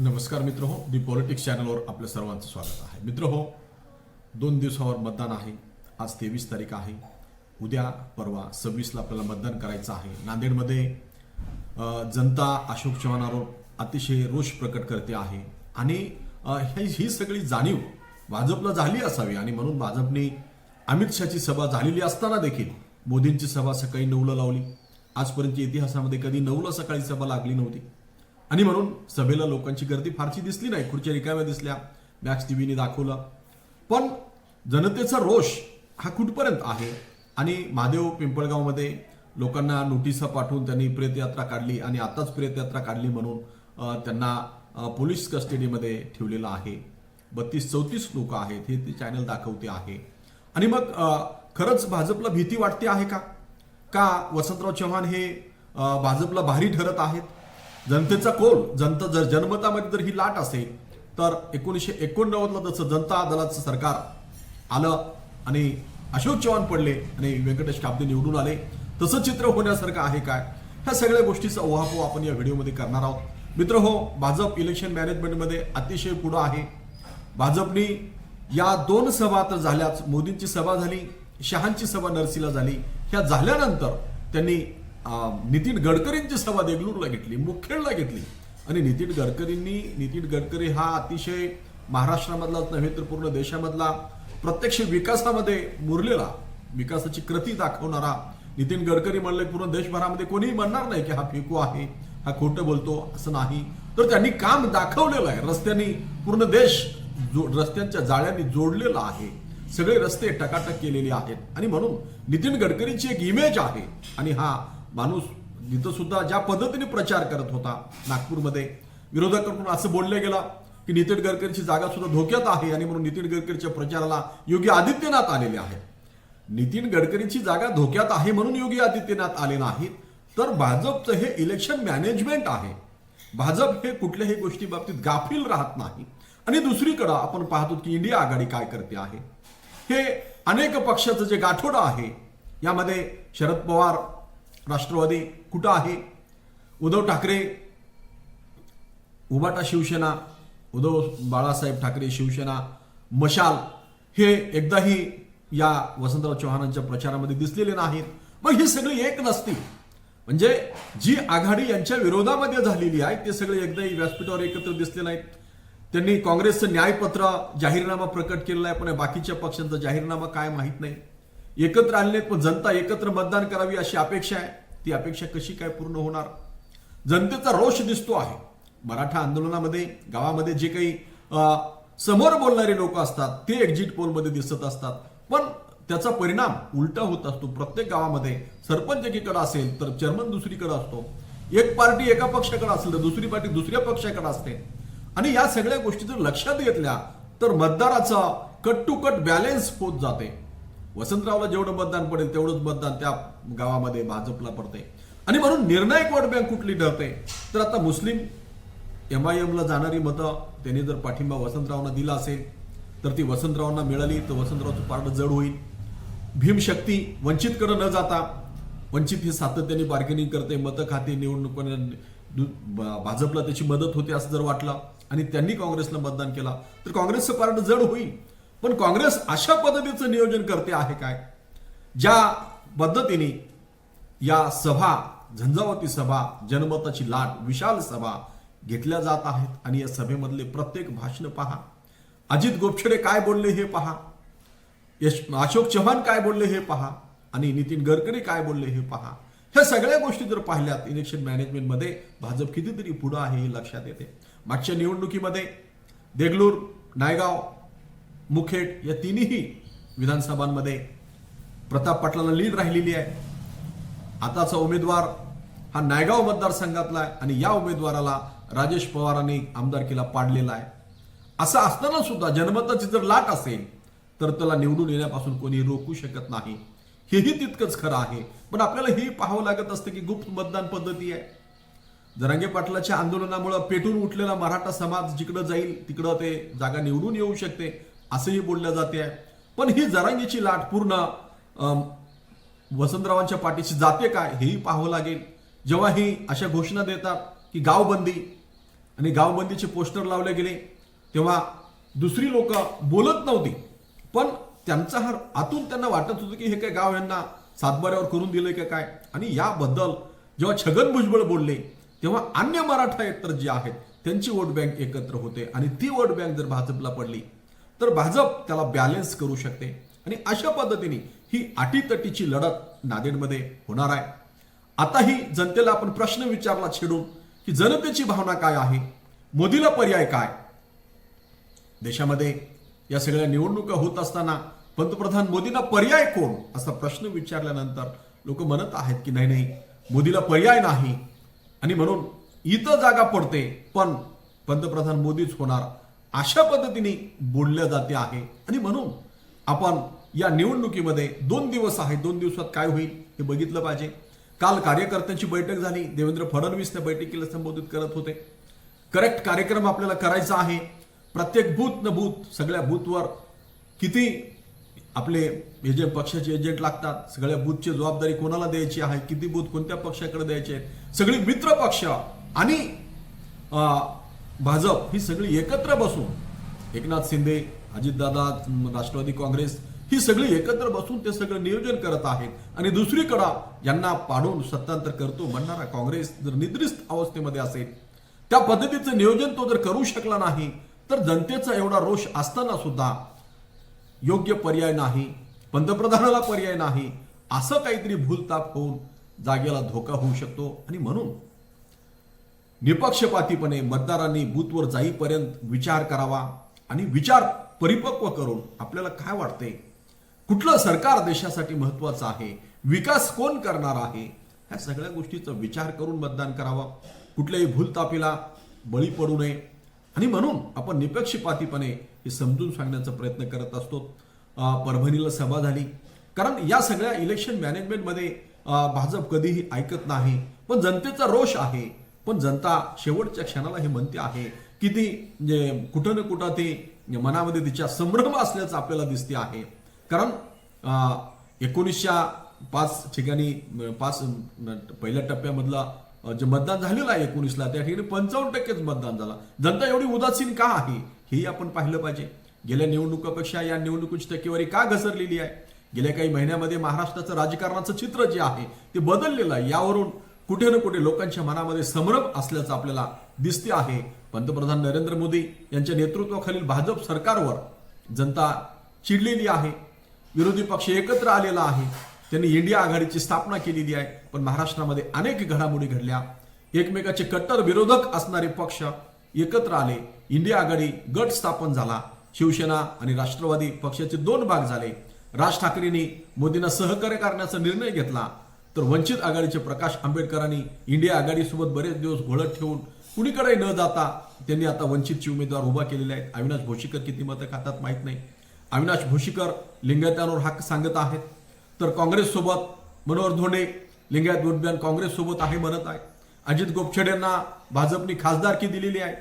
नमस्कार मित्र हो दी पॉलिटिक्स चॅनलवर आपल्या सर्वांचं स्वागत आहे. मित्र हो दोन दिवसावर मतदान आहे. आज तेवीस तारीख आहे. उद्या परवा सव्वीसला आपल्याला मतदान करायचं आहे. नांदेडमध्ये जनता अशोक चव्हाणावर अतिशय रोष प्रकट करते आहे. आणि ही ही सगळी जाणीव भाजपला झाली असावी. आणि म्हणून भाजपने अमित शहाची सभा झालेली असताना देखील मोदींची सभा सकाळी नऊला लावली. आजपर्यंत इतिहासामध्ये कधी नऊला सकाळी सभा लागली नव्हती. आणि म्हणून सभेला लोकांची गर्दी फारशी दिसली नाही. खुर्च्या रिकाम्या दिसल्या. मॅक्स टीव्हीने दाखवलं. पण जनतेचा रोष हा कुठपर्यंत आहे? आणि महादेव पिंपळगावमध्ये लोकांना नोटिसा पाठवून त्यांनी प्रेतयात्रा काढली आणि आताच प्रेतयात्रा काढली म्हणून त्यांना पोलीस कस्टडीमध्ये ठेवलेलं आहे. बत्तीस चौतीस लोक आहेत हे ते चॅनल दाखवते आहे. आणि मग खरंच भाजपला भीती वाटते आहे का? का वसंतराव चव्हाण हे भाजपला भारी ठरत आहेत? जनतेचा कोल जनता जर जनमतामध्ये जर ही लाट असेल तर एकोणीसशे एकोणनव्वदला जसं जनता दलाचं सरकार आलं आणि अशोक चव्हाण पडले आणि व्यंकटेश काब्दे निवडून आले तसं चित्र होण्यासारखं आहे काय? ह्या सगळ्या गोष्टीचा ओहापोह आपण या व्हिडिओमध्ये करणार आहोत. मित्र हो भाजप इलेक्शन मॅनेजमेंटमध्ये अतिशय पुढं आहे. भाजपनी या दोन सभा तर झाल्याच मोदींची सभा झाली शहांची सभा नरसीला झाली. ह्या झाल्यानंतर त्यांनी नितीन गडकरींची सभा देगलूरला घेतली मुखेडला घेतली. आणि नितीन गडकरींनी नितीन गडकरी हा अतिशय महाराष्ट्रामधलाच नव्हे तर पूर्ण देशामधला प्रत्यक्ष विकासामध्ये मुरलेला विकासाची कृती दाखवणारा नितीन गडकरी म्हणले पूर्ण देशभरामध्ये कोणीही म्हणणार नाही की हा फेकू आहे हा खोटं बोलतो असं नाही. तर त्यांनी काम दाखवलेलं आहे रस्त्यांनी पूर्ण देश जो रस्त्यांच्या जाळ्यांनी जोडलेला आहे. सगळे रस्ते टकाटक केलेले आहेत. आणि म्हणून नितीन गडकरींची एक इमेज आहे. आणि हा माणूस तिथं सुद्धा ज्या पद्धतीने प्रचार करत होता नागपूरमध्ये विरोधकांकडून असं बोललं गेलं की नितीन गडकरींची जागा सुद्धा धोक्यात आहे आणि म्हणून नितीन गडकरीच्या प्रचाराला योगी आदित्यनाथ आलेले आहेत. नितीन गडकरींची जागा धोक्यात आहे म्हणून योगी आदित्यनाथ आले नाहीत तर भाजपचं हे इलेक्शन मॅनेजमेंट आहे. भाजप हे कुठल्याही गोष्टी बाबतीत गाफील राहत नाही. आणि दुसरीकडं आपण पाहतो की इंडिया आघाडी काय करते आहे. हे अनेक पक्षाचं जे गाठोडं आहे यामध्ये शरद पवार राष्ट्रवादी कुठं आहे? उद्धव ठाकरे उबाटा शिवसेना उद्धव बाळासाहेब ठाकरे शिवसेना मशाल हे एकदाही या वसंतराव चव्हाणांच्या प्रचारामध्ये दिसलेले नाहीत. मग ही सगळी एक नसती म्हणजे जी आघाडी यांच्या विरोधामध्ये झालेली आहे ते सगळे एकदाही व्यासपीठावर एकत्र दिसले नाहीत. त्यांनी काँग्रेसचं न्यायपत्र जाहीरनामा प्रकट केलेला आहे पण बाकीच्या पक्षांचा जाहीरनामा काय माहीत नाही. एकत्र आणलेत पण जनता एकत्र मतदान करावी अशी अपेक्षा आहे. ती अपेक्षा कशी काय पूर्ण होणार? जनतेचा रोष दिसतो आहे. मराठा आंदोलनामध्ये गावामध्ये जे काही समोर बोलणारे लोक असतात ते एक्झिट पोलमध्ये दिसत असतात. पण त्याचा परिणाम उलटा होत असतो. प्रत्येक गावामध्ये सरपंच एकीकडे असेल तर चेअरमन दुसरीकडे असतो. एक पार्टी एका पक्षाकडे असेल तर दुसरी पार्टी दुसऱ्या पक्षाकडे असते. आणि या सगळ्या गोष्टी जर लक्षात घेतल्या तर मतदाराचा कट टू कट बॅलेन्स होत जाते. वसंतरावला जेवढं मतदान पडेल तेवढंच मतदान त्या गावामध्ये भाजपला पडते आणि म्हणून निर्णायक वोट बँक कुठली ठरते? तर आता मुस्लिम एम आय एमला जाणारी मतं त्यांनी जर पाठिंबा वसंतरावना दिला असेल तर ती वसंतरावांना मिळाली तर वसंतरावचं पारडं जड होईल. भीमशक्ती वंचितकडे न जाता वंचित हे सातत्याने बार्गेनिंग करते मतं खाते निवडणूक भाजपला त्याची मदत होते असं जर वाटलं आणि त्यांनी काँग्रेसला मतदान केला तर काँग्रेसचं पारडं जड होईल. पण काँग्रेस अशा पद्धतीचं नियोजन करते आहे काय? ज्या पद्धतीने या सभा झंझावती सभा जनमताची लाट विशाल सभा घेतल्या जात आहेत आणि या सभेमधले प्रत्येक भाषण पहा. अजित गोपछडे काय बोलले हे पहा. यश अशोक चव्हाण काय बोलले हे पहा. आणि नितीन गडकरी काय बोलले हे पहा. ह्या सगळ्या गोष्टी जर पाहिल्यात इलेक्शन मॅनेजमेंटमध्ये भाजप कितीतरी पुढं आहे हे लक्षात येते. मागच्या निवडणुकीमध्ये देगलूर नायगाव मुखेड या तिन्ही विधानसभांमध्ये प्रताप पाटलांना लीड राहिलेली आहे. आताचा उमेदवार हा नायगाव मतदारसंघातला आहे आणि या उमेदवाराला राजेश पवारांनी आमदारकीला पाडलेला आहे. असं असताना सुद्धा जनमताची जर लाट असेल तर त्याला निवडून येण्यापासून कोणी रोखू शकत नाही. हेही तितकंच खरं आहे. पण आपल्याला हे पाहावं लागत असतं की गुप्त मतदान पद्धती आहे. जरांगे पाटलाच्या आंदोलनामुळे पेटून उठलेला मराठा समाज जिकडं जाईल तिकडं ते जागा निवडून येऊ शकते. असंही बोलल्या जाते. आहे पण ही जरांगीची लाट पूर्ण वसंतरावांच्या पाठीशी जाते काय हेही पाहावं लागेल. जेव्हा ही अशा घोषणा देतात की गावबंदी आणि गावबंदीचे पोस्टर लावले गेले तेव्हा दुसरी लोक बोलत नव्हती. पण त्यांचा हा आतून त्यांना वाटत होतं की हे काय गाव यांना सातबाऱ्यावर करून दिलं का काय? आणि याबद्दल जेव्हा छगन भुजबळ बोलले तेव्हा अन्य मराठा एकतर जे आहेत त्यांची वोट बँक एकत्र होते आणि ती वोट बँक जर भाजपला पडली तर भाजप त्याला बॅलेन्स करू शकते. आणि अशा पद्धतीने ही अटीतटीची लढत नांदेडमध्ये होणार आहे. आताही जनतेला आपण प्रश्न विचारला छेडून की जनतेची भावना काय आहे? मोदीला पर्याय काय? देशामध्ये या सगळ्या निवडणुका होत असताना पंतप्रधान मोदींना पर्याय कोण? असा प्रश्न विचारल्यानंतर लोक म्हणत आहेत की नाही नाही मोदीला पर्याय नाही. आणि म्हणून इथं जागा पडते पण पंतप्रधान मोदीच होणार अशा पद्धतीने बोलल्या जाते आहे. आणि म्हणून आपण या निवडणुकीमध्ये दोन दिवस आहे दोन दिवसात काय होईल हे बघितलं पाहिजे. काल कार्यकर्त्यांची बैठक झाली देवेंद्र फडणवीस त्या बैठकीला संबोधित करत होते. करेक्ट कार्यक्रम आपल्याला करायचा आहे. प्रत्येक बूथ न बूथ सगळ्या बूथवर किती आपले हे जे पक्षाचे एजंट लागतात सगळ्या बूथची जबाबदारी कोणाला द्यायची आहे किती बूथ कोणत्या पक्षाकडे द्यायचे आहेत सगळी मित्र पक्ष आणि भाजप ही सगळी एकत्र बसून एकनाथ शिंदे अजितदादा राष्ट्रवादी काँग्रेस ही सगळी एकत्र बसून ते सगळं नियोजन करत आहेत. आणि दुसरीकडा यांना पाडून सत्तांतर करतो म्हणणारा काँग्रेस जर निद्रिस्त अवस्थेमध्ये असेल त्या पद्धतीचं नियोजन तो जर करू शकला नाही तर जनतेचा एवढा रोष असताना सुद्धा योग्य पर्याय नाही पंतप्रधानाला पर्याय नाही असं काहीतरी भूलताप होऊन जागेला धोका होऊ शकतो. आणि म्हणून निपक्षपातीपणे मतदारांनी बूथवर जाईपर्यंत विचार करावा आणि विचार परिपक्व करून आपल्याला काय वाटते कुठलं सरकार देशासाठी महत्वाचं आहे? विकास कोण करणार आहे? ह्या सगळ्या गोष्टीचा विचार करून मतदान करावा. कुठल्याही भूलतापीला बळी पडू नये. आणि म्हणून आपण निपक्षपातीपणे हे समजून सांगण्याचा प्रयत्न करत असतो. परभणीला सभा झाली. कारण या सगळ्या इलेक्शन मॅनेजमेंटमध्ये भाजप कधीही ऐकत नाही. पण जनतेचा रोष आहे. पण जनता शेवटच्या क्षणाला हे म्हणते आहे की ती म्हणजे कुठं ना कुठं ते मनामध्ये तिच्या संभ्रम असल्याचं आपल्याला दिसते आहे. कारण एकोणीसशे पाच ठिकाणी पाच पहिल्या टप्प्यामधला जे मतदान झालेलं आहे एकोणीसला त्या ठिकाणी पंचावन्न टक्केच मतदान झालं. जनता एवढी उदासीन का आहे? हेही आपण पाहिलं पाहिजे. गेल्या निवडणुकापेक्षा या निवडणुकीची टक्केवारी का घसरलेली आहे? गेल्या काही महिन्यामध्ये महाराष्ट्राचं राजकारणाचं चित्र जे आहे ते बदललेलं आहे. यावरून कुठे ना कुठे लोकांच्या मनामध्ये संभ्रम असल्याचं आपल्याला दिसते आहे. पंतप्रधान नरेंद्र मोदी यांच्या नेतृत्वाखालील भाजप सरकारवर जनता चिडलेली आहे. विरोधी पक्ष एकत्र आलेला आहे. त्यांनी इंडिया आघाडीची स्थापना केलेली आहे. पण महाराष्ट्रामध्ये अनेक घडामोडी घडल्या. एकमेकाचे कट्टर विरोधक असणारे पक्ष एकत्र आले. इंडिया आघाडी गट स्थापन झाला. शिवसेना आणि राष्ट्रवादी पक्षाचे दोन भाग झाले. राज ठाकरेंनी मोदींना सहकार्य करण्याचा निर्णय घेतला. तर वंचित आघाडीचे प्रकाश आंबेडकरांनी इंडिया आघाडीसोबत बरेच दिवस घोळत ठेवून कुणीकडे न जाता त्यांनी आता वंचितचे उमेदवार उभा केलेले आहेत. अविनाश भोशीकर किती मतं खातात माहीत नाही. अविनाश भोशीकर लिंगायतांवर हक्क सांगत आहेत. तर काँग्रेससोबत मनोहर धोंडे लिंगायत वोट काँग्रेससोबत आहे म्हणत आहे. अजित गोपछडेंना भाजपनी खासदारकी दिलेली आहे.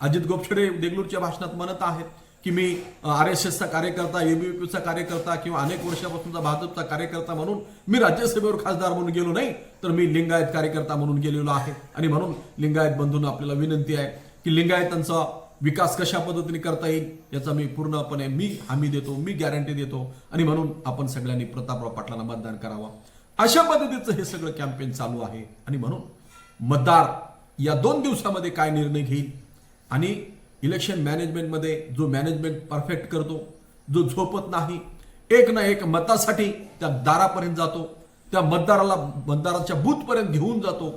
अजित गोपछडे देगलूरच्या भाषणात म्हणत आहेत. की मी आर एस एसचा कार्यकर्ता एबीवीपीचा कार्यकर्ता किंवा अनेक वर्षापासूनचा भाजपचा कार्यकर्ता म्हणून मी राज्यसभेवर खासदार म्हणून गेलो नाही तर मी लिंगायत कार्यकर्ता म्हणून गेलेलो आहे. आणि म्हणून लिंगायत बंधूंना आपल्याला विनंती आहे की लिंगायतांचा विकास कशा पद्धतीने करता येईल याचा मी पूर्णपणे मी हमी देतो मी गॅरंटी देतो. आणि म्हणून आपण सगळ्यांनी प्रतापराव पाटलांना मतदान करावं. अशा पद्धतीचं हे सगळं कॅम्पेन चालू आहे. आणि म्हणून मतदार या दोन दिवसामध्ये काय निर्णय घेईल आणि इलेक्शन मॅनेजमेंटमध्ये जो मॅनेजमेंट परफेक्ट करतो जो झोपत नाही एक ना एक मतासाठी त्या दारापर्यंत जातो त्या मतदाराला मतदाराच्या बूथपर्यंत घेऊन जातो.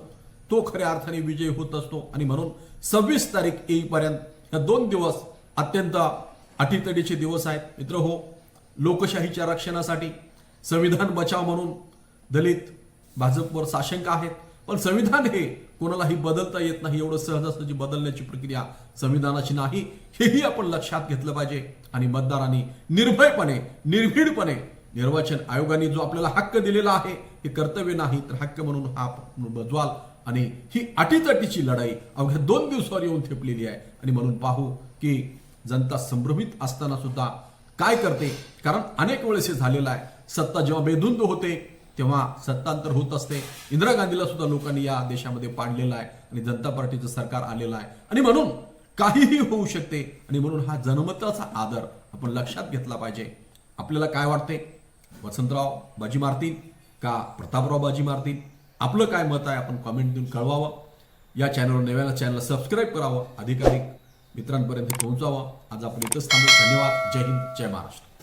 तो खऱ्या अर्थाने विजय होत असतो. आणि म्हणून सव्वीस तारीख येईपर्यंत या दोन दिवस अत्यंत अटीतडीचे दिवस आहेत. मित्र हो लोकशाहीच्या रक्षणासाठी संविधान बचाव म्हणून दलित भाजपवर साशंक आहेत. पण संविधान हे कोणालाही बदलता येत नाही एवढं सहजासहजी बदलण्याची प्रक्रिया संविधानाची नाही हेही आपण लक्षात घेतलं पाहिजे. आणि मतदारांनी निर्भयपणे निर्भीडपणे निर्वाचन आयोगाने जो आपल्याला हक्क दिलेला आहे हे कर्तव्य नाही तर हक्क म्हणून हा बजवाल. आणि ही अटीतटीची लढाई अवघ्या दोन दिवसावर येऊन थेपलेली आहे. आणि म्हणून पाहू की जनता संभ्रमित असताना सुद्धा काय करते? कारण अनेक वेळेस हे झालेलं आहे. सत्ता जेव्हा बेधुंद होते तेव्हा सत्तांतर होत असते. इंदिरा गांधीला सुद्धा लोकांनी या देशामध्ये पाडलेलं आहे आणि जनता पार्टीचं सरकार आलेलं आहे. आणि म्हणून काहीही होऊ शकते. आणि म्हणून हा जनमताचा आदर आपण लक्षात घेतला पाहिजे. आपल्याला काय वाटते? वसंतराव बाजी मारतील का प्रतापराव बाजी मारतील? आपलं काय मत आहे? आपण कॉमेंट देऊन कळवावं. या चॅनलवर नव्यानं चॅनलला सबस्क्राईब करावं. अधिकाधिक मित्रांपर्यंत पोहोचावं. आज आपण इथंच थांबू. धन्यवाद. जय हिंद. जय महाराष्ट्र.